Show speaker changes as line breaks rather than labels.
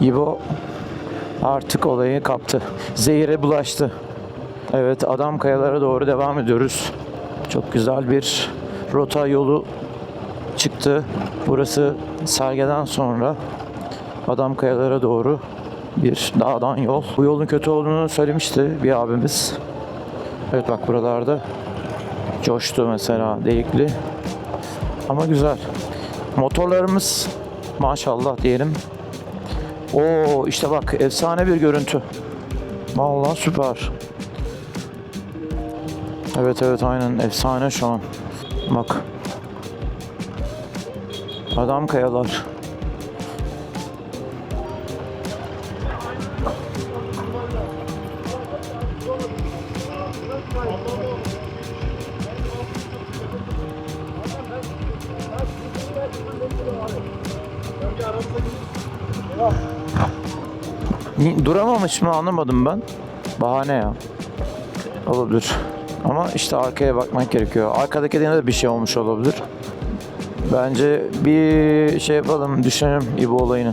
İbo artık olayı kaptı. Zehire bulaştı. Evet adam kayalara doğru devam ediyoruz. Çok güzel bir rota yolu çıktı. Burası Serge'den sonra Adam kayalara doğru bir dağdan yol. Bu yolun kötü olduğunu söylemişti bir abimiz. Evet bak buralarda coştu mesela delikli. Ama güzel. Motorlarımız maşallah diyelim. Oo işte bak efsane bir görüntü. Vallahi süper. Evet evet aynen efsane şu an. Bak. Adam kayalar. Ni- Duramamış mı anlamadım ben. Bahane ya. Olabilir. Ama işte arkaya bakmak gerekiyor. Arkadaki de bir şey olmuş olabilir. Bence bir şey yapalım, düşünelim İbo olayını.